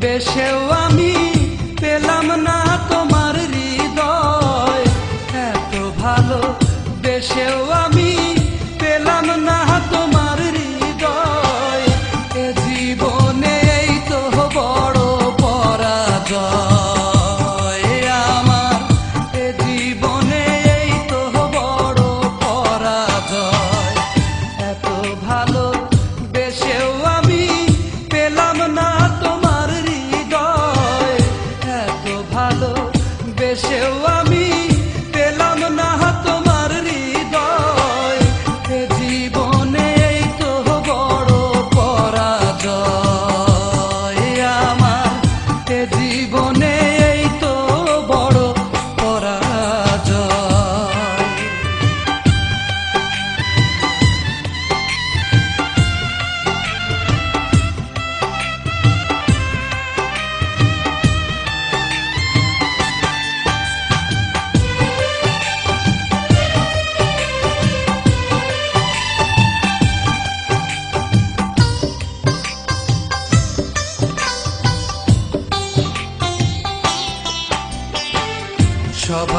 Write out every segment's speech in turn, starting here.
দেশেও আমি পেলাম না। deixa eu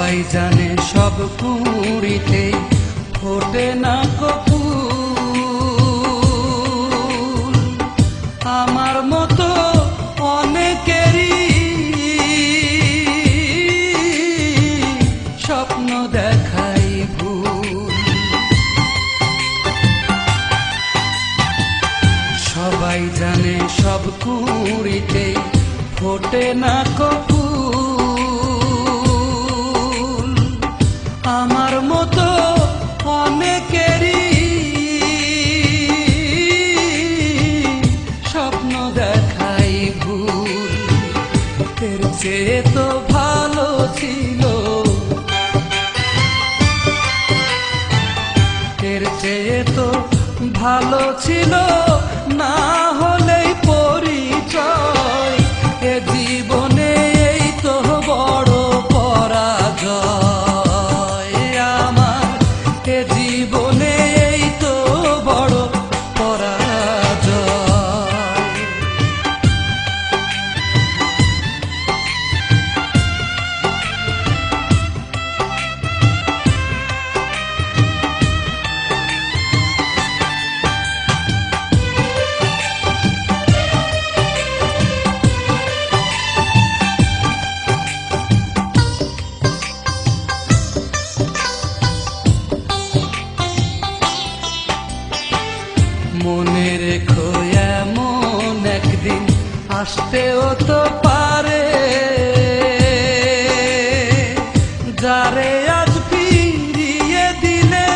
সবাই জানে সব কুড়িতে ফোটে না কপু আমার মতো অনেকেরই স্বপ্ন দেখাই ভুল। সবাই জানে সব কুড়িতে ফোটে না কপু ভালো ছিল। মনে রেখো এমন একদিন, আসতেও তো পারে। যারে আজ ফিরিয়ে দিলে,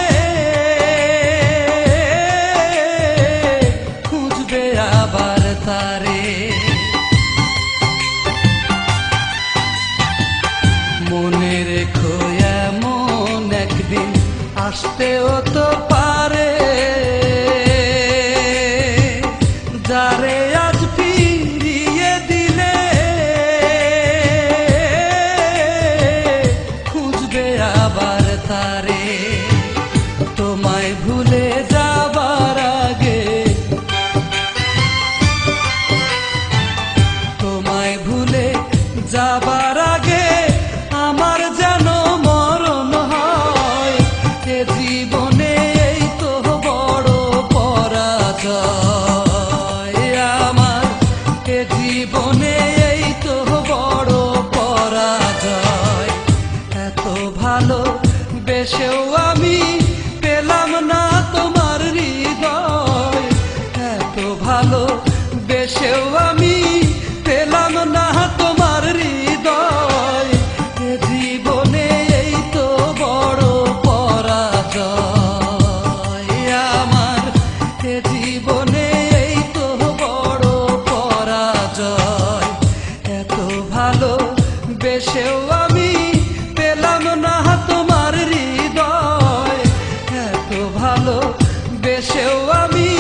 খুঁজবে আবার তারে। মনে রেখো এমন একদিন, আসতেও তো পারে জীবনে এই তো বড় পরাজয়। এত ভালো বেশেও deixa eu amigo.